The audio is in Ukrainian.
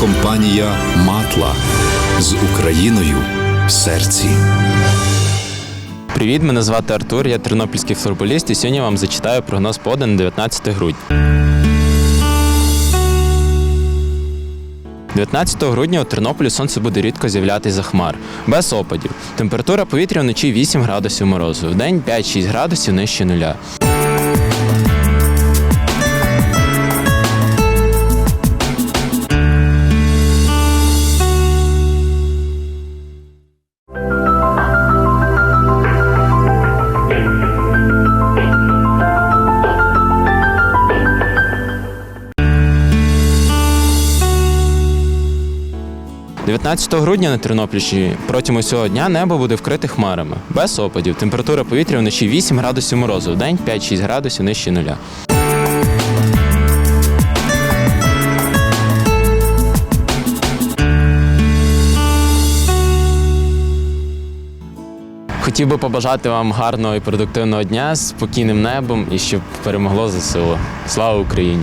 компанія Матла з Україною в серці. Привіт, мене звати Артур, я тернопільський футболіст і сьогодні вам зачитаю прогноз погоди на 19 грудня. 19 грудня у Тернополі сонце буде рідко з'являтися за хмар, без опадів. Температура повітря вночі 8 градусів морозу, вдень 5-6 градусів нижче нуля. – 19 грудня на Тернопільщині протягом усього дня небо буде вкрите хмарами, без опадів. Температура повітря вночі 8 градусів морозу, вдень 5-6 градусів нижче нуля. Хотів би побажати вам гарного і продуктивного дня з спокійним небом і щоб перемогло ЗСУ. Слава Україні!